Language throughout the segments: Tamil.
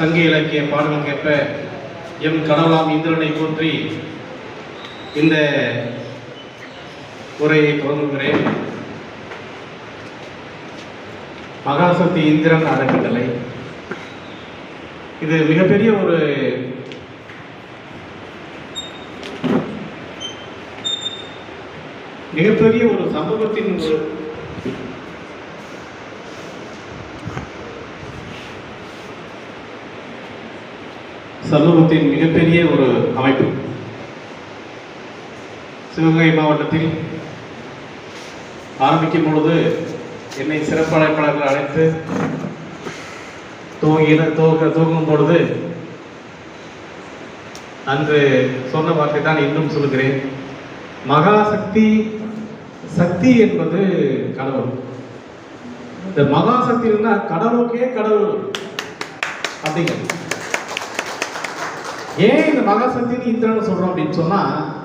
சங்க இலக்கிய பாடல் கேட்ப எம் கடவுளாம் இந்திரனை போற்றி இந்த உரையை தொடங்குகிறேன் மகாசக்தி இந்திரன் அறக்கட்டளை. இது மிகப்பெரிய ஒரு மிகப்பெரிய ஒரு சமூகத்தின் சமூகத்தின் மிகப்பெரிய ஒரு அமைப்பு. சிவகங்கை மாவட்டத்தில் ஆரம்பிக்கும் பொழுது என்னை சிறப்பு அழைப்பாளர்கள் அழைத்து தூங்கின துவங்க தூங்கும் பொழுது அன்று சொன்ன வார்த்தை தான் இன்னும் சொல்கிறேன் மகாசக்தி சக்தி என்பது கடவுள். இந்த மகாசக்தின்னா கடவுளுக்கே கடவுள் அப்படிங்கிறது ஏன் இந்த மகாசக்தின்னு இந்திரன் சொல்கிறோம் அப்படின்னு சொன்னால்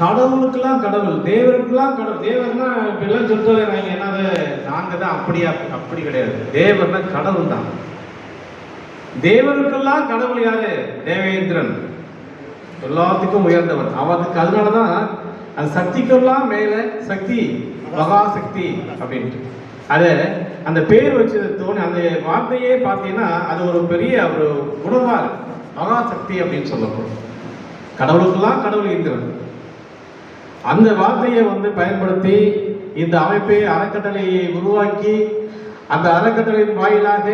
கடவுளுக்கெல்லாம் கடவுள் தேவருக்கெல்லாம் கடவுள். தேவர்னா இப்பெல்லாம் எல்லாம் சொல்றது நாங்க என்னது? நாங்க தான் அப்படியா அப்படி கிடையாது. தேவர்னா கடவுள் தான். தேவருக்கெல்லாம் கடவுள் யாரு? தேவேந்திரன். எல்லாத்துக்கும் உயர்ந்தவன் அவனுக்கு அதனாலதான் அந்த சக்திக்கெல்லாம் மேலே சக்தி மகாசக்தி அப்படின்ட்டு. அது அந்த பேர் வச்சது தோணி அந்த வார்த்தையே பார்த்தீங்கன்னா அது ஒரு பெரிய ஒரு உணர்வா இருக்கு. மகாசக்தி அப்படின்னு சொல்லப்படும். கடவுளுக்கெல்லாம் கடவுள் இருக்கிறது அந்த வார்த்தையை வந்து பயன்படுத்தி இந்த அமைப்பை அறக்கட்டளையை உருவாக்கி அந்த அறக்கட்டளையின் வாயிலாக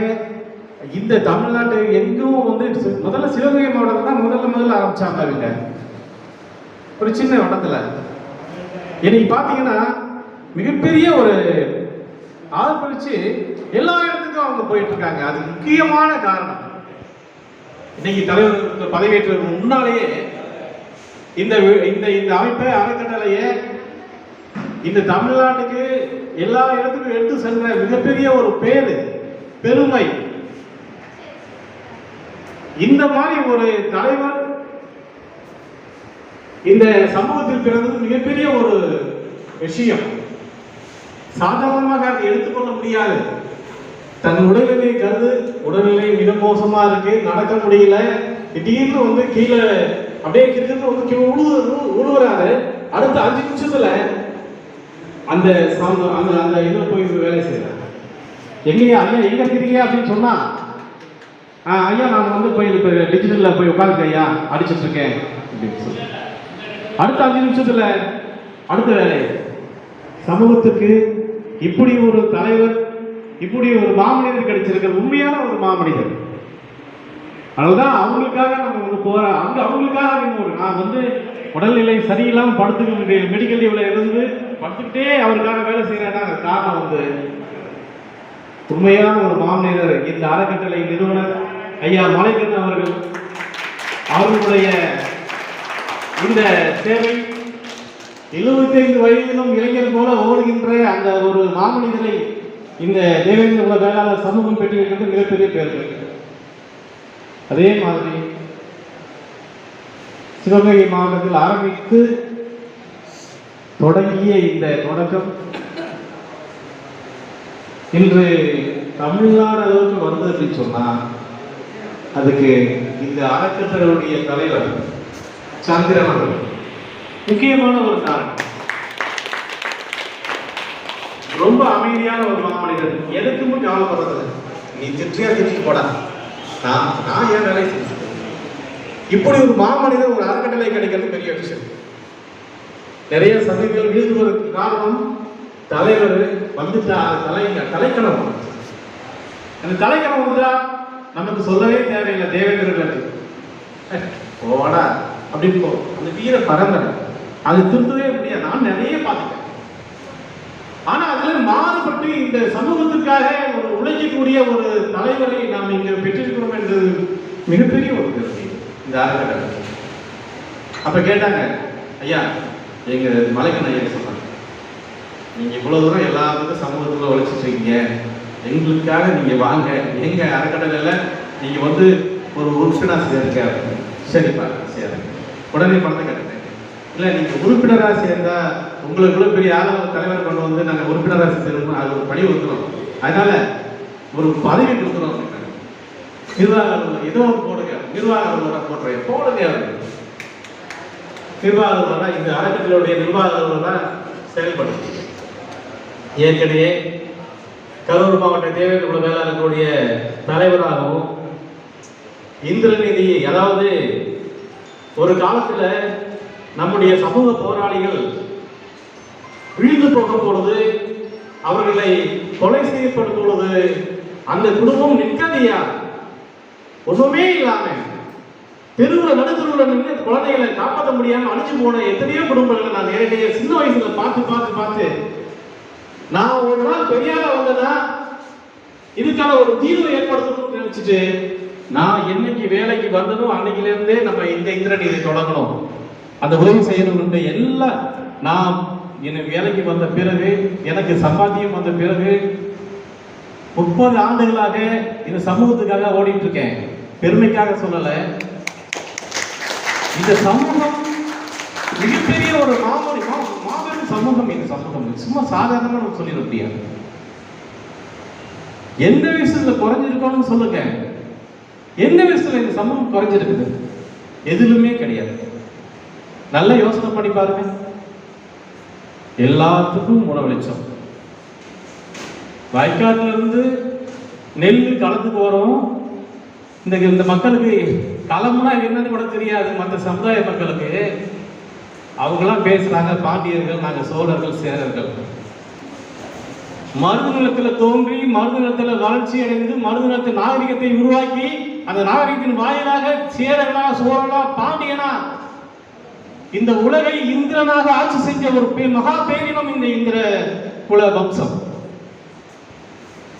இந்த தமிழ்நாட்டு எங்கும் வந்து முதல்ல சிவகங்கை மாவட்டத்தில் தான் முதல்ல முதல்ல ஆரம்பிச்சாங்க அவங்க. ஒரு சின்ன வட்டத்தில். இன்னைக்கு பார்த்தீங்கன்னா மிகப்பெரிய ஒரு ஆர்ப்பரிச்சு எல்லா இடத்துக்கும் அவங்க போயிட்டு இருக்காங்க அது முக்கியமான காரணம். இன்னைக்கு தலைவர் பதவியேற்றதுக்கு முன்னாலேயே இந்த இந்த இந்த அமைப்பை அறக்கட்டளையை இந்த தமிழ்நாட்டுக்கு எல்லா இடத்துக்கும் எடுத்து சென்ற மிகப்பெரிய ஒரு பேரு பெருமை. இந்த மாதிரி ஒரு தலைவர் இந்த சமூகத்தில் பிறந்தது மிகப்பெரிய ஒரு விஷயம். சாதாரணமாக அதை எடுத்துக்கொள்ள முடியாது. தன் உடல்நிலையை கருது உடல்நிலை மிக மோசமா இருக்கு நடக்க முடியல. திடீர்னு வந்து கீழே அப்படியே கிட்ட வந்து கீழே உழுவு உழுவுறாரு. அடுத்த அஞ்சு நிமிஷத்துல அந்த சாம- அந்த அந்த இதில் போய் வேலை செய்யறாங்க எங்கேயா ஐயா எங்க இருக்கீங்க அப்படின்னு சொன்னா "ஆ, ஐயா நான் வந்து போய் இப்போ டிஜிட்டலில் போய் உட்காந்துக்க ஐயா. அடிச்சுட்டு இருக்கேன். அப்படின்னு சொல்லி. அடுத்த அஞ்சு நிமிஷத்துல அடுத்த வேலை. சமூகத்துக்கு இப்படி ஒரு தலைவர் இப்படி ஒரு மாமனிதர் கிடைச்சிருக்கிற உண்மையான ஒரு மாமனிதர். அதுதான் அவங்களுக்காக நம்ம வந்து போற அங்க அவங்களுக்காக ஒரு நான் வந்து உடல்நிலை சரியில்லாமல் படுத்துக்கிட்டு மெடிக்கல் லீவ்ல இருந்து படுத்துக்கிட்டே அவருக்காக வேலை செய்யறேன்னா காரணம் வந்து உண்மையான ஒரு மாமனிதர் இந்த அறக்கட்டளை நிறுவனர் ஐயா மலைக்கண்ணன் அவர்கள். அவர்களுடைய இந்த சேவை 75 வயதிலும் இளைஞர் போல ஓடுகின்ற அந்த ஒரு மாமனிதரை இந்த தேவேந்திர குல வேளாளர் சமூகம் பெற்றிருக்கிறது மிகப்பெரிய பேர் அதே மாதிரி சிவகங்கை மாவட்டத்தில் ஆரம்பித்து தொடங்கிய இந்த தொடக்கம் இன்று தமிழ்நாடு அளவுக்கு வந்தது அப்படின்னு சொன்னால் அதுக்கு இந்த அறக்கட்டளையுடைய தலைவர் சந்திரன் அவர்கள் முக்கியமான ஒரு காரணம். ரொம்ப அமைதியான ஒரு மாமனிதர். எதுக்குமே கவலைப்படுறது நீ திட்டியா திட்டிட்டு போடா. நான் நான் ஏன் வேலை செஞ்சு இப்படி ஒரு மாமனிதர் ஒரு அறக்கட்டளை கிடைக்கிறது பெரிய விஷயம். நிறைய சபைகள் வீழ்வதற்கு காரணம். தலைவர் வந்துட்டா தலை தலைக்கணம். அந்த தலைக்கணம் வந்துட்டா நமக்கு சொல்லவே தேவையில்லை. தேவேந்திரர்களுக்கு போடா. அப்படின்னு போ. அந்த வீர பரந்தனை அது திருத்தவே முடியாது. நான் நிறைய பார்த்துட்டேன். ஆனா அதுல மாறுபட்டு இந்த சமூகத்துக்காக ஒரு உழைக்கக்கூடிய ஒரு தலைவரை நாம் இங்க பெற்றிருக்கிறோம் என்றது மிகப்பெரிய ஒரு கருத்து இந்த அறக்கட்டளை. அப்ப கேட்டாங்க ஐயா எங்க மலைக்கண் ஐயா சொன்னாங்க நீங்க இவ்வளவு தூரம் எல்லாத்துக்கும் சமூகத்துல உழைச்சிட்டு இருக்கீங்க. எங்களுக்காக நீங்க வாங்க. எங்க அறக்கட்டளையில நீங்க வந்து ஒரு உறுப்பினர் சேருங்க அப்படின்னு. சரிப்பா சேருங்க உடனே பணத்தை கட்டுங்க. இல்லை நீங்கள் உறுப்பினராக சேர்ந்தால் உங்களுக்குள்ள பெரிய ஆளுநர் தலைவர் கொண்டு வந்து நாங்கள் உறுப்பினராக சேர்ந்து அது ஒரு பணி ஒத்துறோம் அதனால ஒரு பதவி கொடுக்குறோம் நிர்வாக அலுவலர் ஏதோ ஒரு போடுங்க. நிர்வாக அலுவலராக போடுறேன். போடுங்க. நிர்வாக அலுவலராக இந்த அரசுகளுடைய நிர்வாக அலுவலராக செயல்படும். ஏற்கனவே கரூர் மாவட்ட தேவேந்திர குல வேளாளர்களுடைய தலைவராகவும் இந்திரநிதி அதாவது ஒரு காலத்தில் நம்முடைய சமூக போராளிகள் விழுந்து போகும் பொழுது அவர்களை கொலை செய்யப்படும் பொழுது அந்த குடும்பம் நிற்கதையா ஒண்ணுமே இல்லாம தெருவுல நடுத்தருவுல நின்று குழந்தைகளை காப்பாற்ற முடியாம அழிஞ்சு போன எத்தனையோ குடும்பங்களை நான் நேரடியாக சின்ன வயசுல பார்த்து பார்த்து பார்த்து நான் ஒரு நாள் பெரியார வந்ததா இதுக்கான ஒரு தீர்வு ஏற்படுத்தணும்னு நினைச்சிட்டு நான் என்னைக்கு வேலைக்கு வந்ததும் அன்னைக்கிலிருந்தே நம்ம இந்த இந்திரன் இதை தொடங்கணும். அந்த உதவி செய்யணும்னு எல்லாம் நான் என்னை வேலைக்கு வந்த பிறகு எனக்கு சம்பாத்தியம் வந்த பிறகு முப்பது ஆண்டுகளாக இந்த சமூகத்துக்காக ஓடிட்டு இருக்கேன் பெருமைக்காக சொல்லலை. இந்த சமூகம் மிகப்பெரிய ஒரு மாபெரும் மாபெரும் சமூகம் இந்த சமூகம். சும்மா சாதாரணமாக நம்ம சொல்லிட முடியாது. எந்த விஷயத்துல குறைஞ்சிருக்கோம்னு சொல்லுங்க. எந்த விஷயத்துல இந்த சமூகம் குறைஞ்சிருக்குது? எதிலுமே கிடையாது. நல்ல யோசனை பண்ணி பாருங்க. எல்லாத்துக்கும் உணவளிச்சோம் வயக்காட்டுல இருந்து நெல் கலந்து போறோம். இந்த இந்த மக்களுக்கு களம்னா என்னன்னு கூட தெரியாது. மற்ற சமுதாய மக்களுக்கு. அவங்களாம் பேசுறாங்க பாண்டியர்கள் நாங்க சோழர்கள் சேரர்கள். மருது நிலத்துல தோன்றி மருது நிலத்துல வளர்ச்சி அடைந்து மருது நிலத்து நாகரிகத்தை உருவாக்கி அந்த நாகரிகத்தின் வாயிலாக சேரனா சோழனா பாண்டியனா இந்த உலகை இந்திரனாக ஆட்சி செஞ்ச ஒரு மகா பேரினம் இந்த இந்திர குல வம்சம்.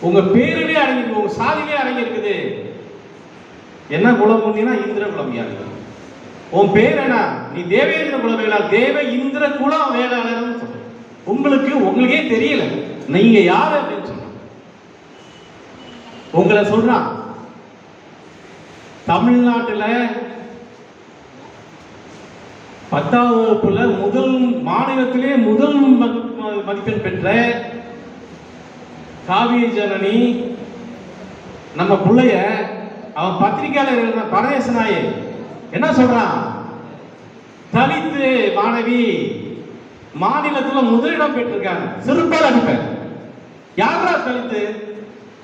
உங்க பேரிலே அடங்கிருக்கு உங்க சாதியிலே அடங்கியிருக்குது. என்ன குலம் ஒன்னா இந்திர குலம் யாரு உன் பேர் என்ன? நீ தேவேந்திர குல வேளாளர் தேவ இந்திர குலம் வேளாளர்னு சொல்ற உங்களுக்கு உங்களுக்கே தெரியல. நீங்க யாரு அப்படின்னு சொல்ற உங்களை சொல்றான். தமிழ்நாட்டுல பத்தாவது வகுப்புல முதல் மாநிலத்திலே முதல் மதிப்பெண் பெற்ற காவிய ஜனனி நம்ம பிள்ளைய அவன் பத்திரிகையாளர் எழுதின பரதேச என்ன சொல்றான்? தலித்து மாணவி மாநிலத்துல முதலிடம் பெற்றிருக்காங்க. சிறுபால் அடிப்பேன். யாரா தலித்து?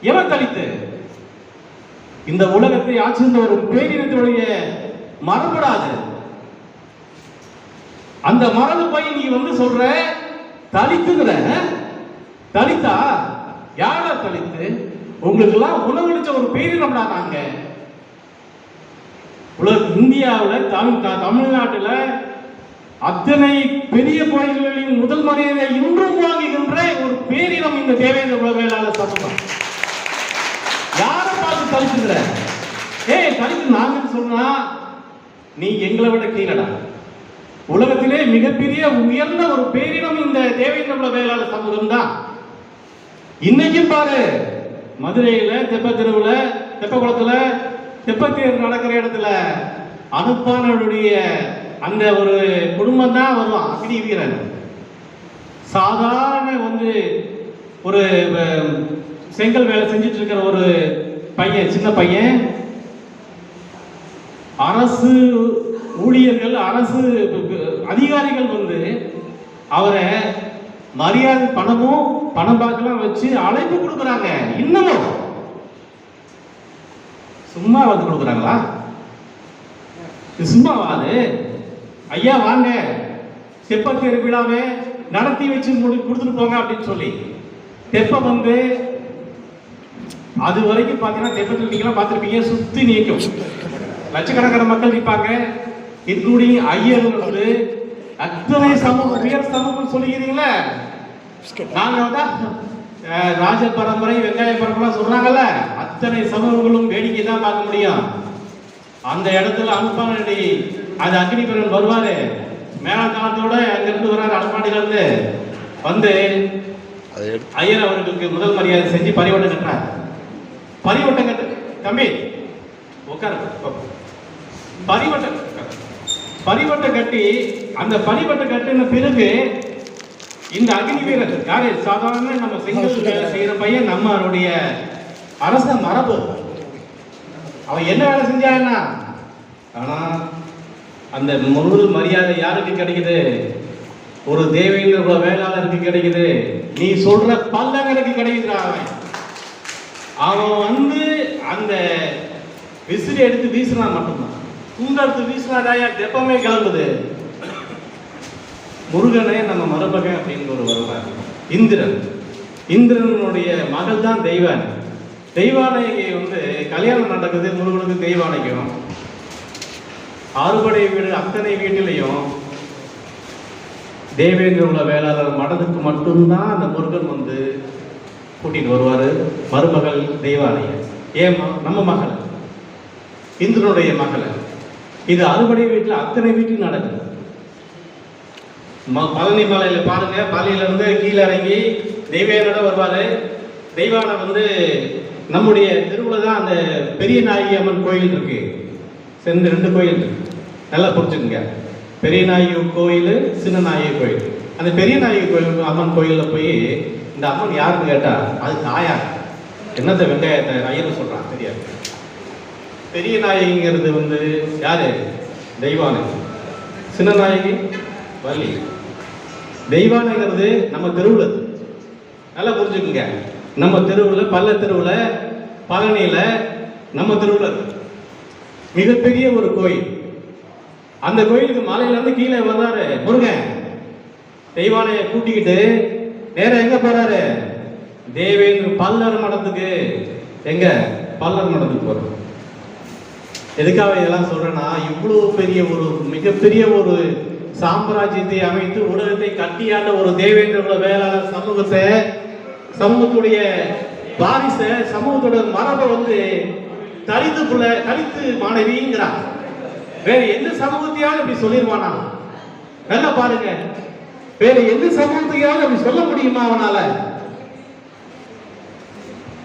எவன் தலித்து? இந்த உலகத்தை ஆட்சி ஒரு பேரினத்துடைய மரபுடாது. அந்த மரபு போய் நீ வந்து சொல்ற தலித்துங்கிற தலித்தா? யாரா தலித்து? உங்களுக்கு எல்லாம் உணவளிச்ச ஒரு பேரினம்டா நாங்க. உலக இந்தியாவில் தமிழ் தமிழ்நாட்டில் தமிழ்நாட்டுல அத்தனை பெரிய கோயில்களின் முதல் மரியாதை இன்றும் வாங்குகின்ற ஒரு பேரினம் இந்த தேவேந்திர குல வேளாளர் சமூகம். யாரை பார்த்து தலித்துங்கிற? ஏய் தலித்து நாங்கன்னு சொன்னா நீ எங்களை விட கீழடா. உலகத்திலே மிகப்பெரிய உயர்ந்த ஒரு பேரினம் இந்த தேவேந்திர குல வேளாளர் சமூகம் தான். இன்னைக்கும் பாரு மதுரையில தெப்பத்தெருவுல தெப்பக்குளத்துல தெப்பத்தேர் நடக்கிற இடத்துல அனுப்பானவருடைய அந்த ஒரு குடும்பம் தான் வருவான் அக்னி வீரன். சாதாரண வந்து ஒரு செங்கல் வேலை செஞ்சுட்டு இருக்கிற ஒரு பையன் சின்ன பையன். அரசு ஊழியர்கள் அரசு அதிகாரிகள் வந்து அவரை மரியாதை பணமும் பணம் பார்க்கலாம் வச்சு அழைப்பு கொடுக்குறாங்க. இன்னமும். சும்மா வந்து கொடுக்குறாங்களா? சும்மா வாது ஐயா வாங்க. தெப்பத்தேர் விழாவை நடத்தி வச்சு முடி கொடுத்துட்டு போங்க அப்படின்னு சொல்லி. தெப்பம் வந்து அது வரைக்கும் பார்த்தீங்கன்னா தெப்பத்தில் நீங்களாம் பார்த்துருப்பீங்க சுற்றி நீக்கும். லட்சக்கணக்கான மக்கள் நிற்பாங்க. இன்க்ளூடிங் ஐயர்கள் வந்து அத்தனை சமூகம் உயர் சமூகம் சொல்லிக்கிறீங்களே நாங்க வந்து ராஜ பரம்பரை வெங்காய பரம்பரை சொல்றாங்கல்ல? அத்தனை சமூகங்களும் வேடிக்கை தான் பார்க்க முடியும். அந்த இடத்துல அனுப்பானடி அது அக்னிபுரன் வருவாரு. மேலத்தாளத்தோட அங்கிருந்து வர்றாரு அனுப்பாண்டில இருந்து வந்து ஐயர் அவர்களுக்கு முதல் மரியாதை செஞ்சு பரிவட்டம் கட்டுறார். பரிவட்டம் கட்டு தம்பி உட்காரு பரிவட்டம் பரிவட்டம் கட்டி அந்த பரிவட்டம் கட்டின பிறகு இந்த அக்னி வீரர் யாரு? சாதாரண நம்ம செங்கல் செய்யற பையன் நம்மளுடைய அரச மரபு. அவன் என்ன வேலை செஞ்சான்னா ஆனா அந்த முழு மரியாதை யாருக்கு கிடைக்குது? ஒரு தேவேந்திர வேளாளருக்கு கிடைக்குது. நீ சொல்ற பல்லங்களுக்கு கிடைக்குதுடா அவன். அவன் வந்து அந்த விசிறி எடுத்து வீசினா மட்டும்தான். துண்டு எடுத்து வீசினாதாயா தெப்பமே கிளம்புது. முருகனே நம்ம மருமகன் அப்படின்னு ஒரு வருவார். இந்திரன். இந்திரனுடைய மகள் தான் தெய்வானை தெய்வானைக்கு வந்து கல்யாணம் நடக்குது முருகனுக்கு தெய்வானைக்கும். ஆறுபடை வீடு அத்தனை வீட்டிலையும் தேவேந்திர உள்ள வேளாளர் மடத்துக்கு மட்டும்தான் அந்த முருகன் வந்து கூட்டிட்டு வருவார். மருமகள் தெய்வானைய. ஏமா நம்ம மகள். இந்திரனுடைய மகள். இது அறுபடை வீட்டில் அத்தனை வீட்டில் நடக்குது. ம- பழனி மலையில் பாருங்க பழனியில இருந்து கீழே இறங்கி தெய்வானோட வருவார். தெய்வானை வந்து நம்முடைய தெருவில் தான் அந்த பெரிய நாயகி அம்மன் கோயில் இருக்கு. சேர்ந்து ரெண்டு கோயில் இருக்கு. நல்லா புரிஞ்சுக்குங்க. பெரிய நாயகி கோயில் சின்ன நாயகி கோயில். அந்த பெரிய நாயகி கோயில் அம்மன் கோயிலில் போய் இந்த அம்மன் யாருன்னு கேட்டால் அது தாயார் என்னத்த வெங்காயத்தை ஐயர் சொல்கிறான் தெரியாது. பெரிய நாயகிங்கிறது வந்து யாரு? தெய்வானை. சின்ன நாயகி வள்ளி. தெய்வானைங்கிறது நம்ம தெருவில். நல்லா புரிஞ்சுக்குங்க. நம்ம தெருவில் பல்ல தெருவில் பழனியில் நம்ம தெருவில் இருக்கு. மிகப்பெரிய ஒரு கோயில். அந்த கோயிலுக்கு மலையிலேருந்து கீழே வர்றாரு முருகன். தெய்வானையை கூட்டிக்கிட்டு நேரம் எங்கே போகிறாரு தேவேந்திர பல்லர் மடத்துக்கு. எங்கே? பல்லர் மடத்துக்கு போகிறோம் எதுக்காக இதெல்லாம் சொல்கிறேன்னா இவ்வளோ பெரிய ஒரு மிகப்பெரிய ஒரு சாம்ராஜ்யத்தை அமைத்து உலகத்தை கட்டியாண்ட ஒரு தேவேந்திர வேளாளர் சமூகத்தை சமூகத்துடைய பாரிசை சமூகத்தோட மரபை வந்து தலித்து புள்ள தலித்து மாணவிங்கிறான் வேற எந்த சமூகத்தையாவது இப்படி சொல்லிடுவானா நல்லா பாருங்க. வேற எந்த சமூகத்தையாவது அப்படி சொல்ல முடியுமா அவனால?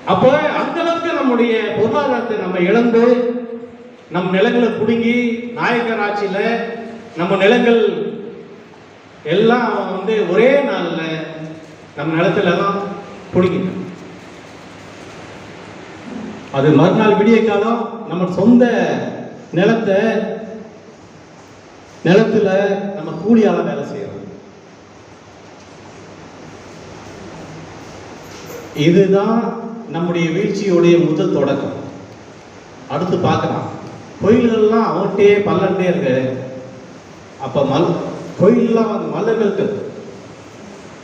அப்போ அந்த அளவுக்கு நம்முடைய பொருளாதாரத்தை நம்ம இழந்து நம் நிலங்களை பிடுங்கி நாயக்கர் ஆட்சியில் நம்ம நிலங்கள் எல்லாம் அவன் வந்து ஒரே நாளில் நம்ம நிலத்துல எல்லாம் புடுங்கிட்டோம் அது மறுநாள் விடிய காலம் நம்ம சொந்த நிலத்தை நிலத்துல நம்ம கூலியால வேலை செய்யறோம். இதுதான் நம்முடைய வீழ்ச்சியுடைய முதல் தொடக்கம். அடுத்து பார்க்கலாம். கோயில்கள்லாம் அவன்கிட்டே பல்லன்ட்டே இருக்கு அப்ப மல் கோயிலெல்லாம் வந்து மல்லர்கள்ட்ட இருக்கு.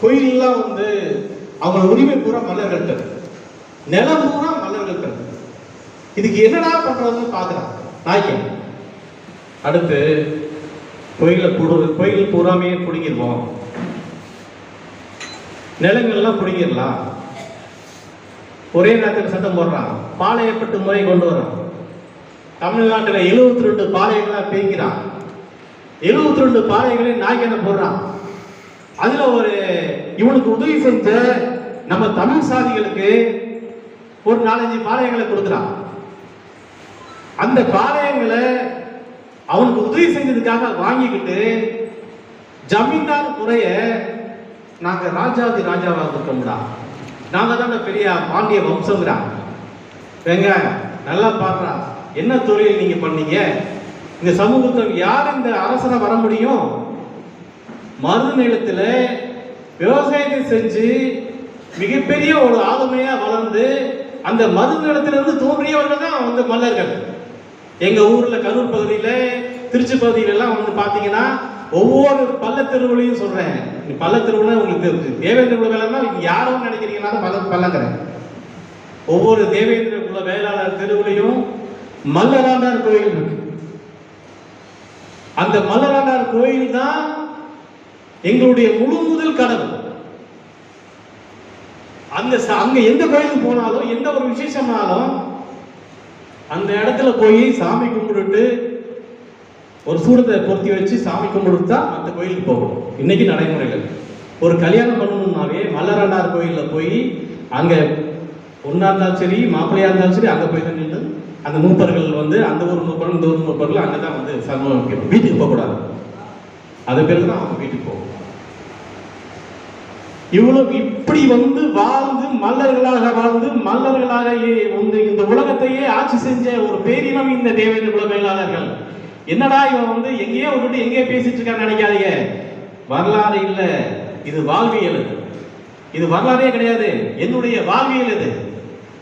கோயிலெல்லாம் வந்து அவங்க உரிமை பூரா மல்லர்கள்ட்ட நிலம் பூரா மல்லர்கள்ட்ட இதுக்கு என்னடா பண்றதுன்னு பார்க்கலாம் நாய்க்கு அடுத்து கோயிலை புடு கோயில் பூராமே பிடிங்கிருவோம். நிலங்கள்லாம் பிடிங்கிடலாம். ஒரே நேரத்தில் சத்தம் போடுறான். பாளையப்பட்டு முறை கொண்டு வரான் தமிழ்நாட்டில் எழுபத்தி ரெண்டு பாறைகளாக பிரிக்கிறான். எழுபத்தி ரெண்டு பாளையங்களை நாய்க்கனை போடுறான். அதுல ஒரு இவனுக்கு உதவி செஞ்ச நம்ம தமிழ் சாதிகளுக்கு ஒரு நாலஞ்சு பாளையங்களை கொடுக்குறான். அந்த பாளையங்களை அவனுக்கு உதவி செஞ்சதுக்காக வாங்கிக்கிட்டு ஜமீன்தார் முறைய நாங்க ராஜாதி ராஜாவா இருக்கோம்டா. நாங்க தான் பெரிய பாண்டிய வம்சங்கிறான். எங்க நல்லா பாடுறான் என்ன தொழில் நீங்க பண்ணீங்க? இந்த சமூகத்தில் யார் இந்த அரசனை வர முடியும்? மருது நிலத்தில் விவசாயத்தை செஞ்சு மிகப்பெரிய ஒரு ஆளுமையா வளர்ந்து அந்த மது நிலத்திலிருந்து தோன்றியவர்கள் தான் வந்து மல்லர்கள் எங்க ஊர்ல கரூர் பகுதியில திருச்சி பகுதியில எல்லாம் வந்து பாத்தீங்கன்னா ஒவ்வொரு பள்ளத்தெருவுலையும் சொல்றேன். நீ பள்ளத்தெருவுல உங்களுக்கு தெரிஞ்சு தேவேந்திர குல வேளாண்னா யாரும் நினைக்கிறீங்கன்னா பல்ல பள்ளங்கிறேன் ஒவ்வொரு தேவேந்திர குல வேளாளர் தெருவுலையும் மல்லராண்டார் கோயில் இருக்கு. அந்த மல்லராண்டார் கோயில் தான் எங்களுடைய முழு முதல் கடவுள் அந்த அங்க எந்த கோயிலுக்கு போனாலும் எந்த ஒரு விசேஷம்னாலும் அந்த இடத்துல போய் சாமி கும்பிட்டுட்டு ஒரு சூடத்தை பொருத்தி வச்சு சாமி கும்பிட்டு தான் அந்த கோயிலுக்கு போகணும். இன்னைக்கு நடைமுறைகள் ஒரு கல்யாணம் பண்ணணும்னாவே மல்லராண்டார் கோயிலில் போய் அங்கே பொண்ணாக இருந்தாலும் சரி மாப்பிள்ளையாக இருந்தாலும் சரி அங்கே போய் தான் நின்று அந்த மூப்பர்கள் வந்து அந்த ஊர் மூப்பர்கள் இந்த ஒரு மூப்பர்கள் அங்கே தான் வந்து சமூகம் வைக்கணும். வீட்டுக்கு போகக்கூடாது. அது பிறகு தான் அவங்க வீட்டுக்கு போகும். இவ்வளவு இப்படி வந்து வாழ்ந்து மல்லர்களாக வாழ்ந்து மல்லர்களாக வந்து இந்த உலகத்தையே ஆட்சி செஞ்ச ஒரு பேரினம் இந்த தேவேந்திர குல மேலாளர்கள். என்னடா இவன் வந்து எங்கேயோ விட்டுட்டு எங்கேயோ பேசிட்டு இருக்கான்னு நினைக்காதீங்க. வரலாறு இல்ல. இது வாழ்வியல் இது. இது வரலாறே கிடையாது. என்னுடைய வாழ்வியல் இது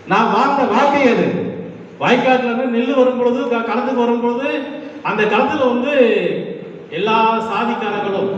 நான் வாழ்ந்த வாழ்க்கை அது. வாய்க்காட்டில் இருந்து நெல் வரும் பொழுது க- களத்துக்கு வரும் பொழுது அந்த களத்தில் வந்து எல்லா சாதிக்காரர்களும்